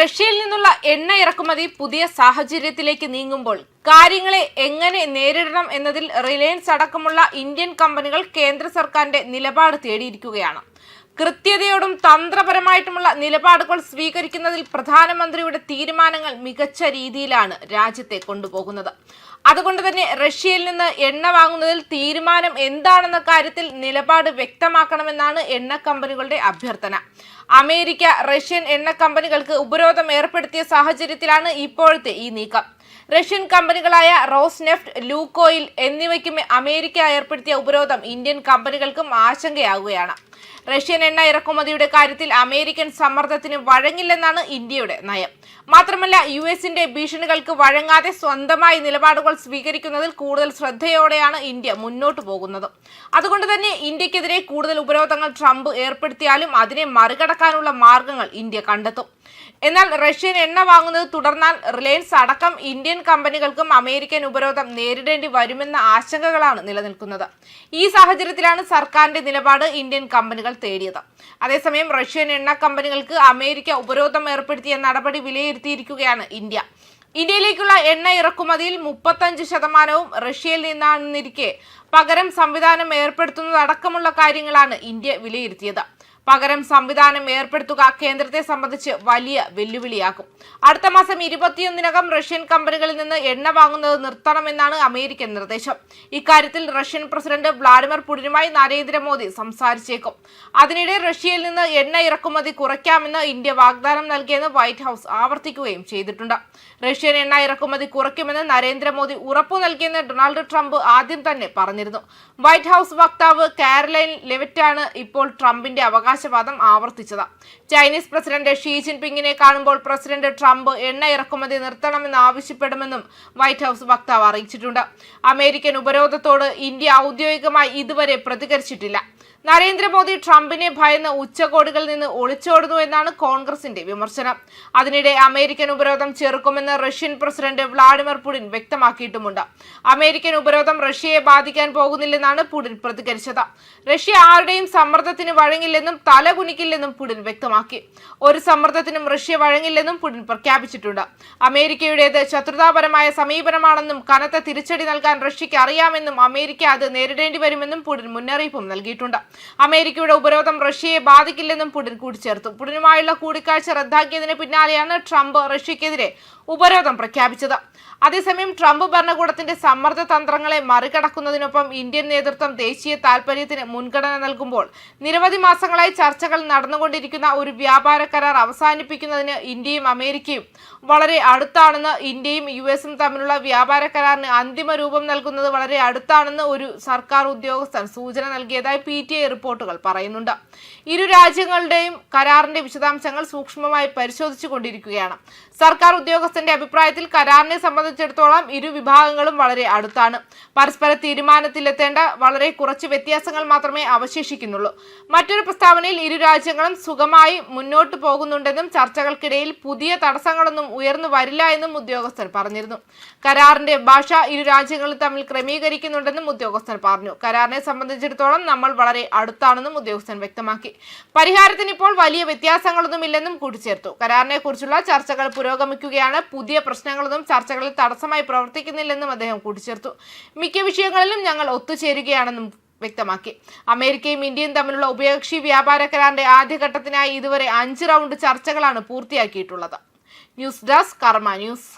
റഷ്യയിൽ നിന്നുള്ള എണ്ണ ഇറക്കുമതി പുതിയ സാഹചര്യത്തിലേക്ക് നീങ്ങുമ്പോൾ കാര്യങ്ങളെ എങ്ങനെ നേരിടണം എന്നതിൽ റിലയൻസ് അടക്കമുള്ള ഇന്ത്യൻ കമ്പനികൾ കേന്ദ്ര സർക്കാരിന്റെ നിലപാട് തേടിയിരിക്കുകയാണ്. കൃത്യതയോടും തന്ത്രപരമായിട്ടുമുള്ള നിലപാടുകൾ സ്വീകരിക്കുന്നതിൽ പ്രധാനമന്ത്രിയുടെ തീരുമാനങ്ങൾ മികച്ച രീതിയിലാണ് രാജ്യത്തെ കൊണ്ടുപോകുന്നത്. അതുകൊണ്ട് തന്നെ റഷ്യയിൽ നിന്ന് എണ്ണ വാങ്ങുന്നതിൽ തീരുമാനം എന്താണെന്ന കാര്യത്തിൽ നിലപാട് വ്യക്തമാക്കണമെന്നാണ് എണ്ണ കമ്പനികളുടെ അഭ്യർത്ഥന. അമേരിക്ക റഷ്യൻ എണ്ണ കമ്പനികൾക്ക് ഉപരോധം ഏർപ്പെടുത്തിയ സാഹചര്യത്തിലാണ് ഇപ്പോഴത്തെ ഈ നീക്കം. റഷ്യൻ കമ്പനികളായ റോസ് നെഫ്റ്റ് ലൂക്കോയിൽ എന്നിവയ്ക്കും അമേരിക്ക ഏർപ്പെടുത്തിയ ഉപരോധം ഇന്ത്യൻ കമ്പനികൾക്കും ആശങ്കയാകുകയാണ് റഷ്യൻ എണ്ണ ഇറക്കുമതിയുടെ കാര്യത്തിൽ അമേരിക്കൻ സമ്മർദ്ദത്തിന് വഴങ്ങില്ലെന്നാണ് ഇന്ത്യയുടെ നയം. മാത്രമല്ല യു എസിന്റെ ഭീഷണികൾക്ക് വഴങ്ങാതെ സ്വന്തമായി നിലപാടുകൾ സ്വീകരിക്കുന്നതിൽ കൂടുതൽ ശ്രദ്ധയോടെയാണ് ഇന്ത്യ മുന്നോട്ടു പോകുന്നത്. അതുകൊണ്ട് തന്നെ ഇന്ത്യക്കെതിരെ കൂടുതൽ ഉപരോധങ്ങൾ ട്രംപ് ഏർപ്പെടുത്തിയാലും അതിനെ മറികടക്കാനുള്ള മാർഗങ്ങൾ ഇന്ത്യ കണ്ടെത്തും. എന്നാൽ റഷ്യൻ എണ്ണ വാങ്ങുന്നത് തുടർന്നാൽ റിലയൻസ് അടക്കം ഇന്ത്യൻ കമ്പനികൾക്കും അമേരിക്കൻ ഉപരോധം നേരിടേണ്ടി വരുമെന്ന ആശങ്കകളാണ് നിലനിൽക്കുന്നത്. ഈ സാഹചര്യത്തിലാണ് സർക്കാരിന്റെ നിലപാട് ഇന്ത്യൻ കമ്പനികൾ തേടിയത്. അതേസമയം റഷ്യൻ എണ്ണ കമ്പനികൾക്ക് അമേരിക്ക ഉപരോധം ഏർപ്പെടുത്തിയ നടപടി വിലയിരുത്തിയിരിക്കുകയാണ് ഇന്ത്യ. ഇന്ത്യയിലേക്കുള്ള എണ്ണ ഇറക്കുമതിയിൽ മുപ്പത്തഞ്ച് ശതമാനവും റഷ്യയിൽ നിന്നാണെന്നിരിക്കെ പകരം സംവിധാനം ഏർപ്പെടുത്തുന്നതടക്കമുള്ള കാര്യങ്ങളാണ് ഇന്ത്യ വിലയിരുത്തിയത്. പകരം സംവിധാനം ഏർപ്പെടുത്തുക കേന്ദ്രത്തെ സംബന്ധിച്ച് വലിയ വെല്ലുവിളിയാകും. അടുത്ത മാസം ഇരുപത്തിയൊന്നിനകം റഷ്യൻ കമ്പനികളിൽ നിന്ന് എണ്ണ വാങ്ങുന്നത് നിർത്തണമെന്നാണ് അമേരിക്കൻ നിർദ്ദേശം. ഇക്കാര്യത്തിൽ റഷ്യൻ പ്രസിഡന്റ് വ്ളാഡിമിർ പുടിനുമായി നരേന്ദ്രമോദി സംസാരിച്ചേക്കും. അതിനിടെ റഷ്യയിൽ നിന്ന് എണ്ണ ഇറക്കുമതി കുറയ്ക്കാമെന്ന് ഇന്ത്യ വാഗ്ദാനം നൽകിയെന്ന് വൈറ്റ് ഹൌസ് ആവർത്തിക്കുകയും ചെയ്തിട്ടുണ്ട്. റഷ്യൻ എണ്ണ ഇറക്കുമതി കുറയ്ക്കുമെന്ന് നരേന്ദ്രമോദി ഉറപ്പു നൽകിയെന്ന് ഡൊണാൾഡ് ട്രംപ് ആദ്യം തന്നെ പറഞ്ഞിരുന്നു. വൈറ്റ് ഹൌസ് വക്താവ് കാരലൈൻ ലെവിറ്റാണ് ഇപ്പോൾ ട്രംപിന്റെ അവകാശവാദം ആവർത്തിച്ചത്. ചൈനീസ് പ്രസിഡന്റ് ഷീ ജിൻപിങ്ങിനെ കാണുമ്പോൾ പ്രസിഡന്റ് ട്രംപ് എണ്ണ ഇറക്കുമതി നിർത്തണമെന്ന് ആവശ്യപ്പെടുമെന്നും വൈറ്റ് ഹൌസ് വക്താവ് അറിയിച്ചിട്ടുണ്ട്. അമേരിക്കൻ ഉപരോധത്തോട് ഇന്ത്യ ഔദ്യോഗികമായി ഇതുവരെ പ്രതികരിച്ചിട്ടില്ല. നരേന്ദ്രമോദി ട്രംപിനെ ഭയന്ന് ഉച്ചകോടികളിൽ നിന്ന് ഒളിച്ചോടുന്നു എന്നാണ് കോൺഗ്രസിന്റെ വിമർശനം. അതിനിടെ അമേരിക്കൻ ഉപരോധം ചെറുക്കുമെന്ന് റഷ്യൻ പ്രസിഡന്റ് വ്ളാഡിമിർ പുടിൻ വ്യക്തമാക്കിയിട്ടുമുണ്ട്. അമേരിക്കൻ ഉപരോധം റഷ്യയെ ബാധിക്കാൻ പോകുന്നില്ലെന്നാണ് പുടിൻ പ്രതികരിച്ചത്. റഷ്യ ആരുടെയും സമ്മർദ്ദത്തിന് വഴങ്ങില്ലെന്നും തല കുനിക്കില്ലെന്നും പുടിൻ വ്യക്തമാക്കി. ഒരു സമ്മർദ്ദത്തിനും റഷ്യ വഴങ്ങില്ലെന്നും പുടിൻ പ്രഖ്യാപിച്ചിട്ടുണ്ട്. അമേരിക്കയുടേത് ശത്രുതാപരമായ സമീപനമാണെന്നും കനത്ത തിരിച്ചടി നൽകാൻ റഷ്യയ്ക്ക് അറിയാമെന്നും അമേരിക്ക അത് നേരിടേണ്ടി വരുമെന്നും പുടിൻ മുന്നറിയിപ്പും നൽകിയിട്ടുണ്ട്. അമേരിക്കയുടെ ഉപരോധം റഷ്യയെ ബാധിക്കില്ലെന്നും പുടിൻ കൂട്ടിച്ചേർത്തു. പുടിനുമായുള്ള കൂടിക്കാഴ്ച റദ്ദാക്കിയതിന് പിന്നാലെയാണ് ട്രംപ് റഷ്യക്കെതിരെ ഉപരോധം പ്രഖ്യാപിച്ചത്. അതേസമയം ട്രംപ് ഭരണകൂടത്തിന്റെ സമ്മർദ്ദ തന്ത്രങ്ങളെ മറികടക്കുന്നതിനൊപ്പം ഇന്ത്യൻ നേതൃത്വം ദേശീയ താൽപര്യത്തിന് മുൻഗണന നൽകുമ്പോൾ നിരവധി മാസങ്ങളായി ചർച്ചകൾ നടന്നുകൊണ്ടിരിക്കുന്ന ഒരു വ്യാപാര കരാർ അവസാനിപ്പിക്കുന്നതിന് ഇന്ത്യയും അമേരിക്കയും വളരെ അടുത്താണെന്ന് ഇന്ത്യയും യു എസും തമ്മിലുള്ള വ്യാപാര കരാറിന് അന്തിമ രൂപം നൽകുന്നത് വളരെ അടുത്താണെന്ന് ഒരു സർക്കാർ ഉദ്യോഗസ്ഥൻ സൂചന നൽകിയതായി പി ടി റിപ്പോർട്ടുകൾ പറയുന്നുണ്ട്. ഇരു രാജ്യങ്ങളുടെയും കരാറിന്റെ വിശദാംശങ്ങൾ സൂക്ഷ്മമായി പരിശോധിച്ചു കൊണ്ടിരിക്കുകയാണ് സർക്കാർ ഉദ്യോഗസ്ഥന്റെ അഭിപ്രായത്തിൽ കരാറിനെ സംബന്ധിച്ചിടത്തോളം ഇരു വിഭാഗങ്ങളും വളരെ അടുത്താണ്. പരസ്പര തീരുമാനത്തിലെത്തേണ്ട വളരെ കുറച്ച് വ്യത്യാസങ്ങൾ മാത്രമേ അവശേഷിക്കുന്നുള്ളൂ. മറ്റൊരു പ്രസ്താവനയിൽ ഇരു രാജ്യങ്ങളും സുഖമായി മുന്നോട്ട് പോകുന്നുണ്ടെന്നും ചർച്ചകൾക്കിടയിൽ പുതിയ തടസ്സങ്ങളൊന്നും ഉയർന്നു വരില്ല എന്നും ഉദ്യോഗസ്ഥർ പറഞ്ഞിരുന്നു. കരാറിന്റെ ഭാഷ ഇരു രാജ്യങ്ങളും തമ്മിൽ ക്രമീകരിക്കുന്നുണ്ടെന്നും ഉദ്യോഗസ്ഥർ പറഞ്ഞു. കരാറിനെ സംബന്ധിച്ചിടത്തോളം നമ്മൾ വളരെ അടുത്താണെന്നും ഉദ്യോഗസ്ഥൻ വ്യക്തമാക്കി. പരിഹാരത്തിന് ഇപ്പോൾ വലിയ വ്യത്യാസങ്ങളൊന്നുമില്ലെന്നും കൂട്ടിച്ചേർത്തു. കരാറിനെ കുറിച്ചുള്ള ചർച്ചകൾ പുരോഗമിക്കുകയാണ്. പുതിയ പ്രശ്നങ്ങളൊന്നും ചർച്ചകളിൽ തടസ്സമായി പ്രവർത്തിക്കുന്നില്ലെന്നും അദ്ദേഹം കൂട്ടിച്ചേർത്തു. മിക്ക വിഷയങ്ങളിലും ഞങ്ങൾ ഒത്തുചേരുകയാണെന്നും വ്യക്തമാക്കി. അമേരിക്കയും ഇന്ത്യയും തമ്മിലുള്ള ഉഭയകക്ഷി വ്യാപാര കരാറിന്റെ ആദ്യഘട്ടത്തിനായി ഇതുവരെ അഞ്ച് റൗണ്ട് ചർച്ചകളാണ് പൂർത്തിയാക്കിയിട്ടുള്ളത്. News desk Karma news.